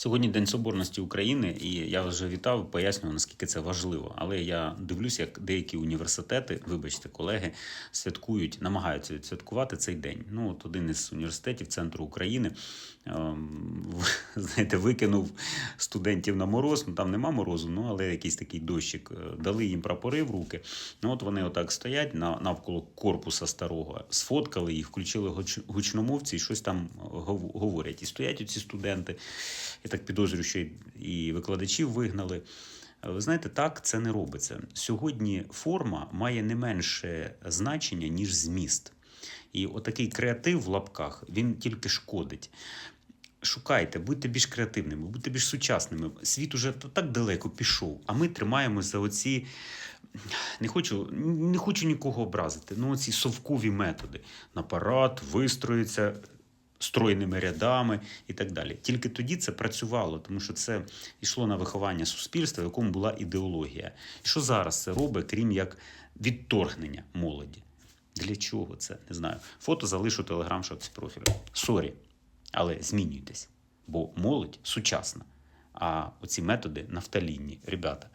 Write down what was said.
Сьогодні День Соборності України, і я вже вітав, пояснював, наскільки це важливо. Але я дивлюся, як деякі університети, вибачте, колеги, святкують, намагаються відсвяткувати цей день. Ну, от один із університетів центру України, ем, знаєте, викинув студентів на мороз. Ну там нема морозу, ну але якийсь такий дощик. Е, Дали їм прапори в руки. Ну от вони отак стоять на, навколо корпуса старого, сфоткали їх, включили гучномовці і щось там говорять. І стоять оці студенти. Так підозрюю, що і- викладачів вигнали. Е, Ви знаєте, так це не робиться. Сьогодні форма має не менше значення, ніж зміст. І отакий креатив в лапках він тільки шкодить. Шукайте, будьте більш креативними, будьте більш сучасними. Світ уже так далеко пішов, а ми тримаємося за оці. Не хочу, не хочу нікого образити. Ну, оці совкові методи. На парад вистроїться стройними рядами і так далі. Тільки тоді це працювало, тому що це йшло на виховання суспільства, в якому була ідеологія. І що зараз це робить, крім як відторгнення молоді? Для чого це? Не знаю. Фото залишу телеграм шапці профілю. Сорі. Але змінюйтесь, бо молодь сучасна. А оці методи нафталінні. Ребята,